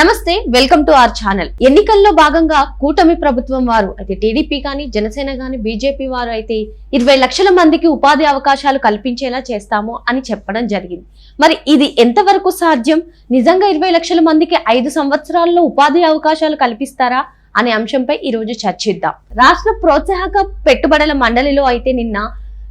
నమస్తే welcome to our channel. ఎన్నికల్లో భాగంగా కూటమి ప్రభుత్వం వారు అయితే టీడీపీ కానీ జనసేన కానీ బీజేపీ వారు అయితే ఇరవై లక్షల మందికి ఉపాధి అవకాశాలు కల్పించేలా చేస్తాము అని చెప్పడం జరిగింది. మరి ఇది ఎంతవరకు సాధ్యం? నిజంగా ఇరవై లక్షల మందికి ఐదు సంవత్సరాల్లో ఉపాధి అవకాశాలు కల్పిస్తారా అనే అంశంపై ఈ రోజు చర్చిద్దాం. రాష్ట్ర ప్రోత్సాహక పెట్టుబడుల మండలిలో అయితే నిన్న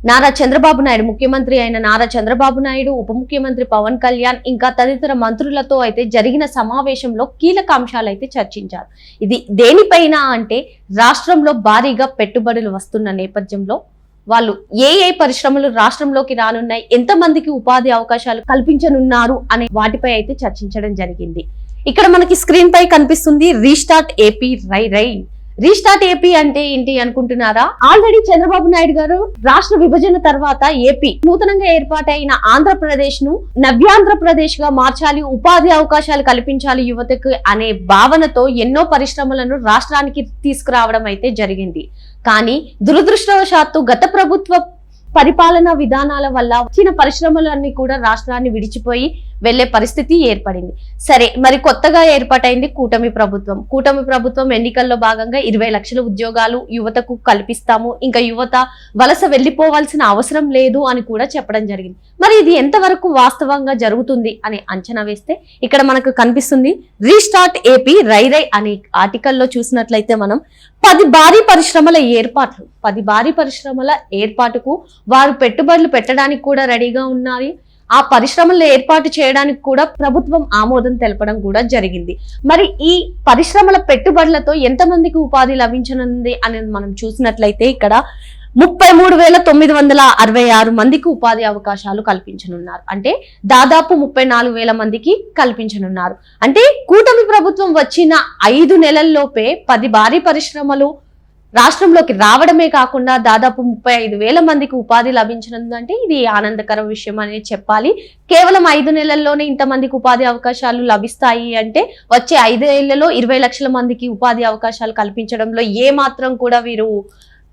నారా చంద్రబాబు నాయుడు ముఖ్యమంత్రి అయిన నారా చంద్రబాబు నాయుడు ఉప ముఖ్యమంత్రి పవన్ కళ్యాణ్ ఇంకా తదితర మంత్రులతో అయితే జరిగిన సమావేశంలో కీలక అంశాలు అయితే చర్చించారు. ఇది దేనిపైన అంటే రాష్ట్రంలో భారీగా పెట్టుబడులు వస్తున్న నేపథ్యంలో వాళ్ళు ఏ ఏ పరిశ్రమలు రాష్ట్రంలోకి రానున్నాయి ఎంతమందికి ఉపాధి అవకాశాలు కల్పించనున్నారు అనే వాటిపై అయితే చర్చించడం జరిగింది. ఇక్కడ మనకి స్క్రీన్ పై కనిపిస్తుంది రీస్టార్ట్ ఏపీ రై రై రీస్టార్ట్ ఏపీ అంటే ఏంటి అనుకుంటున్నారా? ఆల్రెడీ చంద్రబాబు నాయుడు గారు రాష్ట్ర విభజన తర్వాత ఏపీ నూతనంగా ఏర్పాటైన ఆంధ్రప్రదేశ్ను నవ్యాంధ్రప్రదేశ్గా మార్చాలి ఉపాధి అవకాశాలు కల్పించాలి యువతకు అనే భావనతో ఎన్నో పరిశ్రమలను రాష్ట్రానికి తీసుకురావడం అయితే జరిగింది. కానీ దురదృష్టవశాత్తు గత ప్రభుత్వ పరిపాలనా విధానాల వల్ల వచ్చిన పరిశ్రమలన్నీ కూడా రాష్ట్రాన్ని విడిచిపోయి వెళ్ళే పరిస్థితి ఏర్పడింది. సరే మరి కొత్తగా ఏర్పాటైంది కూటమి ప్రభుత్వం. కూటమి ప్రభుత్వం ఎన్నికల్లో భాగంగా ఇరవై లక్షల ఉద్యోగాలు యువతకు కల్పిస్తాము. ఇంకా యువత వలస వెళ్ళిపోవాల్సిన అవసరం లేదు అని కూడా చెప్పడం జరిగింది. మరి ఇది ఎంతవరకు వాస్తవంగా జరుగుతుంది అని అంచనా వేస్తే ఇక్కడ మనకు కనిపిస్తుంది రీస్టార్ట్ ఏపీ రైరై రై అనే ఆర్టికల్లో చూసినట్లయితే మనం పది భారీ పరిశ్రమల ఏర్పాట్లు పది భారీ పరిశ్రమల ఏర్పాటుకు వారు పెట్టుబడులు పెట్టడానికి కూడా రెడీగా ఉన్నారు. ఆ పరిశ్రమలు ఏర్పాటు చేయడానికి కూడా ప్రభుత్వం ఆమోదం తెలపడం కూడా జరిగింది. మరి ఈ పరిశ్రమల పెట్టుబడులతో ఎంతమందికి ఉపాధి లభించనుంది అనేది మనం చూసినట్లయితే ఇక్కడ ముప్పై మూడు వేల తొమ్మిది వందల అరవై ఆరు మందికి ఉపాధి అవకాశాలు కల్పించనున్నారు. అంటే దాదాపు ముప్పై నాలుగు వేల మందికి కల్పించనున్నారు. అంటే కూటమి ప్రభుత్వం వచ్చిన ఐదు నెలల్లోపే పది భారీ పరిశ్రమలు రాష్ట్రంలోకి రావడమే కాకుండా దాదాపు ముప్పై ఐదు వేల మందికి ఉపాధి లభించనుందంటే ఇది ఆనందకర విషయం అనేది చెప్పాలి. కేవలం ఐదు నెలల్లోనే ఇంతమందికి ఉపాధి అవకాశాలు లభిస్తాయి అంటే వచ్చే ఐదు ఇరవై లక్షల మందికి ఉపాధి అవకాశాలు కల్పించడంలో ఏ మాత్రం కూడా వీరు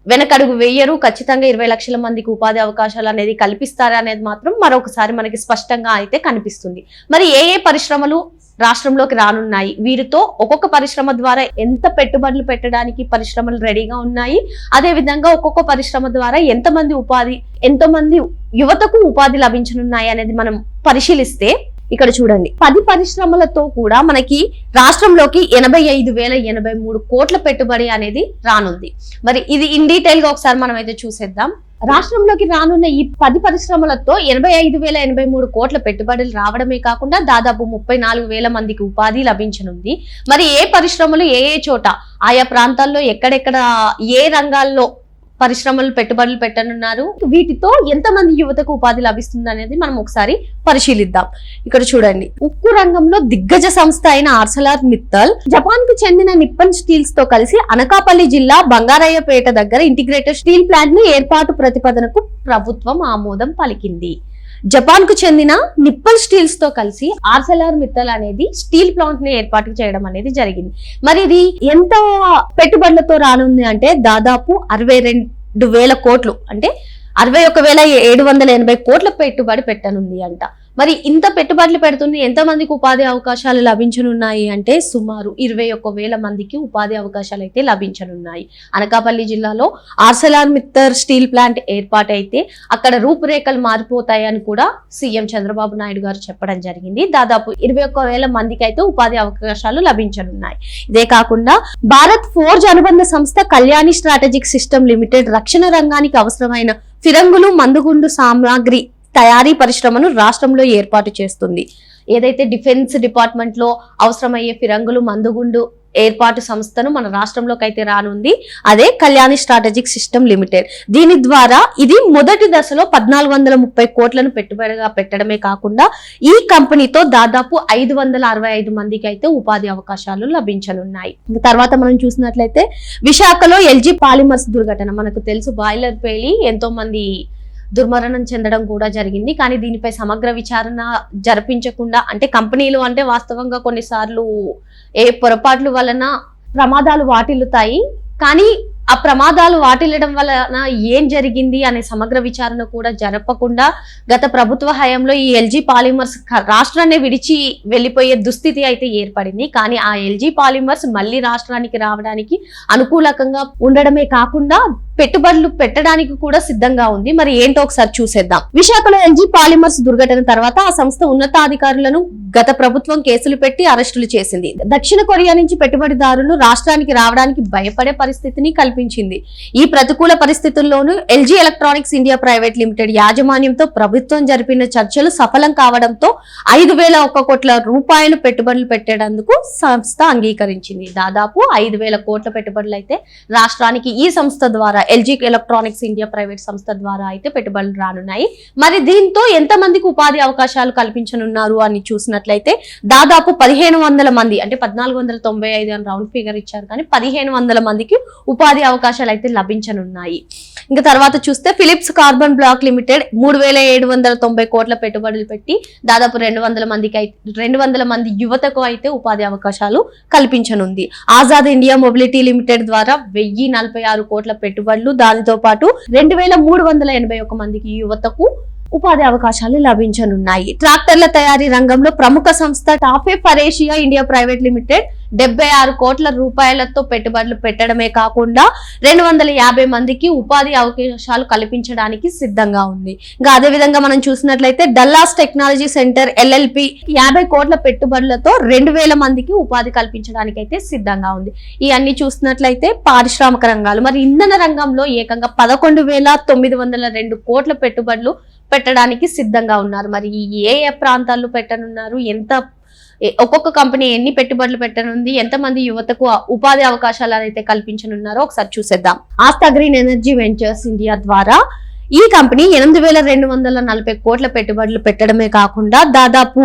వెనకడుగు వేయరు. ఖచ్చితంగా ఇరవై లక్షల మందికి ఉపాధి అవకాశాలు అనేది కల్పిస్తారా అనేది మాత్రం మరొకసారి మనకి స్పష్టంగా అయితే కనిపిస్తుంది. మరి ఏ ఏ పరిశ్రమలు రాష్ట్రంలోకి రానున్నాయి. వీరితో ఒక్కొక్క పరిశ్రమ ద్వారా ఎంత పెట్టుబడులు పెట్టడానికి పరిశ్రమలు రెడీగా ఉన్నాయి? అదే విధంగా ఒక్కొక్క పరిశ్రమ ద్వారా ఎంతమంది ఉపాధి ఎంతమంది యువతకు ఉపాధి లభించనున్నాయి అనేది మనం పరిశీలిస్తే ఇక్కడ చూడండి. పది పరిశ్రమలతో కూడా మనకి రాష్ట్రంలోకి ఎనభై ఐదు వేల ఎనభై మూడు కోట్ల పెట్టుబడి అనేది రానుంది. మరి ఇది ఇన్ డీటెయిల్గా ఒకసారి మనం అయితే చూసేద్దాం. రాష్ట్రంలోకి రానున్న ఈ పది పరిశ్రమలతో ఎనభై ఐదు వేల ఎనభై మూడు కోట్ల పెట్టుబడులు రావడమే కాకుండా దాదాపు ముప్పై నాలుగు వేల మందికి ఉపాధి లభించనుంది. మరి ఏ పరిశ్రమలు ఏ ఏ చోట ఆయా ప్రాంతాల్లో ఎక్కడెక్కడ ఏ రంగాల్లో పరిశ్రమలు పెట్టుబడులు పెట్టనున్నారు. వీటితో ఎంతమంది యువతకు ఉపాధి లభిస్తుంది అనేది మనం ఒకసారి పరిశీలిద్దాం. ఇక్కడ చూడండి. ఉక్కు రంగంలో దిగ్గజ సంస్థ అయిన ఆర్సలార్ మిత్తల్ జపాన్కు చెందిన నిప్పన్ స్టీల్స్తో కలిసి అనకాపల్లి జిల్లా బంగారయ్యపేట దగ్గర ఇంటిగ్రేటెడ్ స్టీల్ ప్లాంట్ను ఏర్పాటు ప్రతిపాదనకు ప్రభుత్వం ఆమోదం పలికింది. జపాన్కు చెందిన నిప్పల్ స్టీల్స్తో కలిసి ఆర్సెలార్ మిత్తల్ అనేది స్టీల్ ప్లాంట్ని ఏర్పాటు చేయడం అనేది జరిగింది. మరి ఇది ఎంత పెట్టుబడులతో రానుంది అంటే దాదాపు అరవై రెండు వేల కోట్లు అంటే అరవై ఒక వేల ఏడు వందల ఎనభై కోట్ల పెట్టుబడి పెట్టనుంది అంట. మరి ఇంత పెట్టుబడులు పెడుతుంది ఎంత మందికి ఉపాధి అవకాశాలు లభించనున్నాయి అంటే సుమారు ఇరవై ఒక్క వేల మందికి ఉపాధి అవకాశాలు అయితే లభించనున్నాయి. అనకాపల్లి జిల్లాలో ఆర్సెలార్ మిత్తర్ స్టీల్ ప్లాంట్ ఏర్పాటు అయితే అక్కడ రూపురేఖలు మారిపోతాయని కూడా సీఎం చంద్రబాబు నాయుడు గారు చెప్పడం జరిగింది. దాదాపు ఇరవై ఒక్క వేల మందికి అయితే ఉపాధి అవకాశాలు లభించనున్నాయి. ఇదే కాకుండా భారత్ ఫోర్జ్ అనుబంధ సంస్థ కళ్యాణి స్ట్రాటజిక్ సిస్టమ్ లిమిటెడ్ రక్షణ రంగానికి అవసరమైన ఫిరంగులు మందుగుండు సామాగ్రి తయారీ పరిశ్రమను రాష్ట్రంలో ఏర్పాటు చేస్తుంది. ఏదైతే డిఫెన్స్ డిపార్ట్మెంట్లో అవసరమయ్యే ఫిరంగులు మందుగుండు ఏర్పాటు సంస్థను మన రాష్ట్రంలోకి అయితే రానుంది అదే కళ్యాణి స్ట్రాటజిక్ సిస్టమ్ లిమిటెడ్. దీని ద్వారా ఇది మొదటి దశలో పద్నాలుగు వందల ముప్పై కోట్లను పెట్టుబడిగా పెట్టడమే కాకుండా ఈ కంపెనీతో దాదాపు ఐదు వందల అరవై ఐదు మందికి అయితే ఉపాధి అవకాశాలు లభించనున్నాయి. తర్వాత మనం చూసినట్లయితే విశాఖలో ఎల్జీ పాలిమర్స్ దుర్ఘటన. మనకు తెలుసు బాయిలర్ పేలి ఎంతో మంది దుర్మరణం చెందడం కూడా జరిగింది. కానీ దీనిపై సమగ్ర విచారణ జరిపించకుండా అంటే కంపెనీలు అంటే వాస్తవంగా కొన్నిసార్లు ఏ పొరపాట్ల వలన ప్రమాదాలు వాటిల్లుతాయి. కానీ ఆ ప్రమాదాలు వాటిల్లడం వలన ఏం జరిగింది అనే సమగ్ర విచారణ కూడా జరపకుండా గత ప్రభుత్వ హయాంలో ఈ ఎల్జీ పాలిమర్స్ రాష్ట్రాన్ని విడిచి వెళ్ళిపోయే దుస్థితి అయితే ఏర్పడింది. కానీ ఆ ఎల్జీ పాలిమర్స్ మళ్ళీ రాష్ట్రానికి రావడానికి అనుకూలకంగా ఉండడమే కాకుండా పెట్టుబడులు పెట్టడానికి కూడా సిద్ధంగా ఉంది. మరి ఏంటో ఒకసారి చూసేద్దాం. విశాఖలో ఎల్జీ పాలిమర్స్ దుర్ఘటన తర్వాత ఆ సంస్థ ఉన్నతాధికారులను గత ప్రభుత్వం కేసులు పెట్టి అరెస్టులు చేసింది. దక్షిణ కొరియా నుంచి పెట్టుబడిదారులు రాష్ట్రానికి రావడానికి భయపడే పరిస్థితిని కల్పించింది. ఈ ప్రతికూల పరిస్థితుల్లోనూ LG electronics India private limited యాజమాన్యంతో ప్రభుత్వం జరిపిన చర్చలు సఫలం కావడంతో ఐదు వేల ఒక్క కోట్ల రూపాయలు పెట్టుబడులు పెట్టేందుకు సంస్థ అంగీకరించింది. దాదాపు ఐదు వేల కోట్ల పెట్టుబడులు అయితే రాష్ట్రానికి ఈ సంస్థ ద్వారా ఎల్జీ ఎలక్ట్రానిక్స్ ఇండియా ప్రైవేట్ సంస్థ ద్వారా అయితే పెట్టుబడులు రానున్నాయి. మరి దీంతో ఎంత మందికి ఉపాధి అవకాశాలు కల్పించనున్నారు అని చూసినట్లయితే దాదాపు పదిహేను వందల మంది అంటే పద్నాలుగు వందల తొంభై ఐదు అని రౌండ్ ఫిగర్ ఇచ్చారు కానీ పదిహేను వందల మందికి ఉపాధి అవకాశాలు అయితే లభించనున్నాయి. ఇంకా తర్వాత చూస్తే ఫిలిప్స్ కార్బన్ బ్లాక్ లిమిటెడ్ మూడు వేల ఏడు వందల తొంభై కోట్ల పెట్టుబడులు పెట్టి దాదాపు రెండు వందల మందికి అయితే రెండు వందల మంది యువతకు అయితే ఉపాధి అవకాశాలు కల్పించనుంది. ఆజాద్ ఇండియా మొబిలిటీ లిమిటెడ్ ద్వారా వెయ్యి నలభై ఆరు కోట్ల దానితో పాటు రెండు వేల మూడు వందల ఎనభై ఒక మందికి యువతకు ఉపాధి అవకాశాలు లభించనున్నాయి. ట్రాక్టర్ల తయారీ రంగంలో ప్రముఖ సంస్థ టాఫే ఫరేషియా ఇండియా ప్రైవేట్ లిమిటెడ్ డెబ్బై ఆరు కోట్ల రూపాయలతో పెట్టుబడులు పెట్టడమే కాకుండా రెండు వందల యాభై మందికి ఉపాధి అవకాశాలు కల్పించడానికి సిద్ధంగా ఉంది. ఇంకా అదే విధంగా మనం చూసినట్లయితే డల్లాస్ టెక్నాలజీ సెంటర్ ఎల్ఎల్పి యాభై కోట్ల పెట్టుబడులతో రెండు వేల మందికి ఉపాధి కల్పించడానికి అయితే సిద్ధంగా ఉంది. ఈ అన్ని చూసినట్లయితే పారిశ్రామిక రంగాలు. మరి ఇంధన రంగంలో ఏకంగా పదకొండు వేల తొమ్మిది వందల రెండు కోట్ల పెట్టుబడులు పెట్టడానికి సిద్ధంగా ఉన్నారు. మరి ఏ ఏ ప్రాంతాల్లో పెట్టనున్నారు? ఎంత ఒక్కొక్క కంపెనీ ఎన్ని పెట్టుబడులు పెట్టనుంది ఎంతమంది యువతకు ఉపాధి అవకాశాలు అయితే కల్పించనున్నారో ఒకసారి చూసేద్దాం. Astha green energy ventures India ద్వారా ఈ కంపెనీ ఎనిమిది వేల రెండు వందల నలభై కోట్ల పెట్టుబడులు పెట్టడమే కాకుండా దాదాపు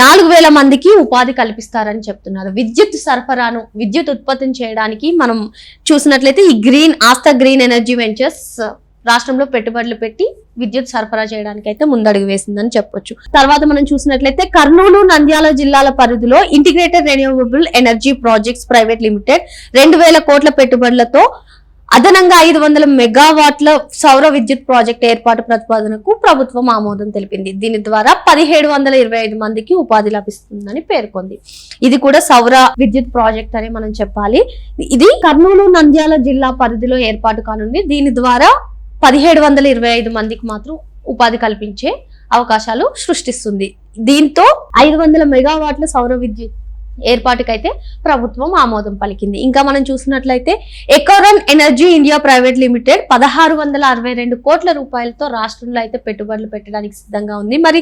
నాలుగు వేల మందికి ఉపాధి కల్పిస్తారని చెప్తున్నారు. విద్యుత్ సరఫరాను విద్యుత్ ఉత్పత్తిని చేయడానికి మనం చూసినట్లయితే ఈ green Astha green energy ventures రాష్ట్రంలో పెట్టుబడులు పెట్టి విద్యుత్ సరఫరా చేయడానికి అయితే ముందడుగు వేసిందని చెప్పొచ్చు. తర్వాత మనం చూసినట్లయితే కర్నూలు నంద్యాల జిల్లాల పరిధిలో integrated renewable energy projects private limited రెండు వేల కోట్ల పెట్టుబడులతో అదనంగా ఐదు వందల మెగావాట్ల సౌర విద్యుత్ ప్రాజెక్ట్ ఏర్పాటు ప్రతిపాదనకు ప్రభుత్వం ఆమోదం తెలిపింది. దీని ద్వారా పదిహేడు వందల ఇరవై ఐదు మందికి ఉపాధి లభిస్తుందని పేర్కొంది. ఇది కూడా సౌర విద్యుత్ ప్రాజెక్ట్ అని మనం చెప్పాలి. ఇది కర్నూలు నంద్యాల జిల్లా పరిధిలో ఏర్పాటు కానుంది. దీని ద్వారా పదిహేడు వందల ఇరవై ఐదు మందికి మాత్రం ఉపాధి కల్పించే అవకాశాలు సృష్టిస్తుంది. దీంతో ఐదు వందల మెగావాట్ల సౌర విద్యుత్ ఏర్పాటుకైతే ప్రభుత్వం ఆమోదం పలికింది. ఇంకా మనం చూసినట్లయితే Ecoren energy India private limited పదహారు వందల అరవై రెండు కోట్ల రూపాయలతో రాష్ట్రంలో అయితే పెట్టుబడులు పెట్టడానికి సిద్ధంగా ఉంది. మరి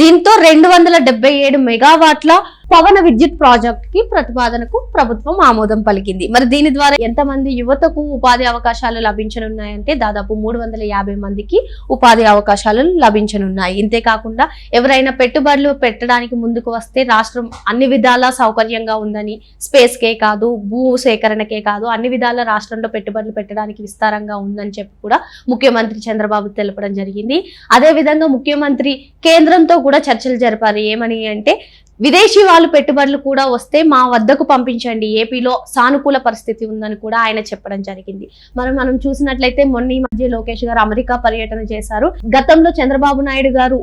దీంతో రెండు వందల డెబ్బై ఏడు మెగావాట్ల పవన విద్యుత్ ప్రాజెక్ట్కి ప్రతిపాదనకు ప్రభుత్వం ఆమోదం పలికింది. మరి దీని ద్వారా ఎంతమంది యువతకు ఉపాధి అవకాశాలు లభించనున్నాయంటే దాదాపు మూడు వందల యాభై మందికి ఉపాధి అవకాశాలు లభించనున్నాయి. ఇంతేకాకుండా ఎవరైనా పెట్టుబడులు పెట్టడానికి ముందుకు వస్తే రాష్ట్రం అన్ని విధాలా సౌకర్యంగా ఉందని స్పేస్ కే కాదు భూ సేకరణకే కాదు అన్ని విధాల రాష్ట్రంలో పెట్టుబడులు పెట్టడానికి విస్తారంగా ఉందని చెప్పి కూడా ముఖ్యమంత్రి చంద్రబాబు తెలపడం జరిగింది. అదే విధంగా ముఖ్యమంత్రి కేంద్రంతో కూడా చర్చలు జరిపారు. ఏమని అంటే విదేశీ వాళ్ళు పెట్టుబడులు కూడా వస్తే మా వద్దకు పంపించండి. ఏపీలో సానుకూల పరిస్థితి ఉందని కూడా ఆయన చెప్పడం జరిగింది. మనం మనం చూసినట్లయితే మొన్న ఈ మధ్య లోకేష్ గారు అమెరికా పర్యటన చేశారు. గతంలో చంద్రబాబు నాయుడు గారు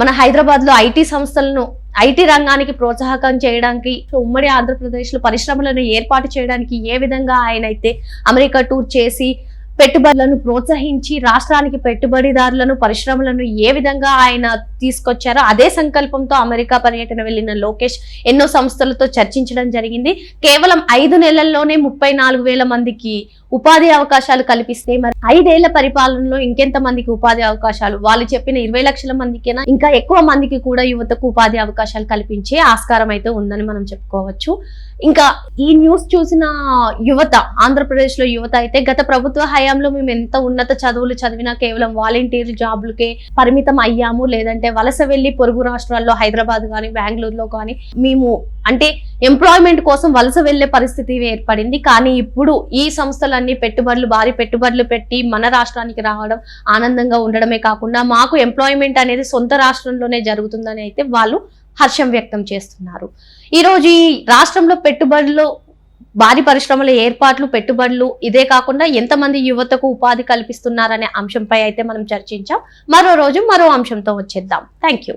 మన హైదరాబాద్లో ఐటీ సంస్థలను ఐటీ రంగానికి ప్రోత్సాహకం చేయడానికి ఉమ్మడి ఆంధ్రప్రదేశ్లో పరిశ్రమలను ఏర్పాటు చేయడానికి ఏ విధంగా ఆయన అయితే అమెరికా టూర్ చేసి పెట్టుబడులను ప్రోత్సహించి రాష్ట్రానికి పెట్టుబడిదారులను పరిశ్రమలను ఏ విధంగా ఆయన తీసుకొచ్చారో అదే సంకల్పంతో అమెరికా పర్యటన వెళ్ళిన లోకేష్ ఎన్నో సంస్థలతో చర్చించడం జరిగింది. కేవలం ఐదు నెలల్లోనే ముప్పై నాలుగు వేల మందికి ఉపాధి అవకాశాలు కల్పిస్తే మరి ఐదేళ్ళ పరిపాలనలో ఇంకెంత మందికి ఉపాధి అవకాశాలు? వాళ్ళు చెప్పిన ఇరవై లక్షల మందికైనా? ఇంకా ఎక్కువ మందికి కూడా యువతకు ఉపాధి అవకాశాలు కల్పించే ఆస్కారం అయితే ఉందని మనం చెప్పుకోవచ్చు. ఇంకా ఈ న్యూస్ చూసిన యువత ఆంధ్రప్రదేశ్లో యువత అయితే గత ప్రభుత్వ హయాంలో మేము ఎంత ఉన్నత చదువులు చదివినా కేవలం వాలంటీర్ జాబ్లకే పరిమితం అయ్యాము. లేదంటే వలస వెళ్ళి పొరుగు రాష్ట్రాల్లో హైదరాబాద్ కానీ బెంగళూరులో కానీ మేము అంటే ఎంప్లాయ్మెంట్ కోసం వలస వెళ్ళే పరిస్థితి ఏర్పడింది. కానీ ఇప్పుడు ఈ సంస్థలన్నీ పెట్టుబడులు భారీ పెట్టుబడులు పెట్టి మన రాష్ట్రానికి రావడం ఆనందంగా ఉండడమే కాకుండా మాకు ఎంప్లాయ్మెంట్ అనేది సొంత రాష్ట్రంలోనే జరుగుతుందని అయితే వాళ్ళు హర్షం వ్యక్తం చేస్తున్నారు. ఈ ఈ రాష్ట్రంలో పెట్టుబడులు భారీ పరిశ్రమల ఏర్పాట్లు పెట్టుబడులు ఇదే కాకుండా ఎంతమంది యువతకు ఉపాధి కల్పిస్తున్నారనే అంశంపై అయితే మనం చర్చించాం. మరో రోజు మరో అంశంతో వచ్చేద్దాం. Thank you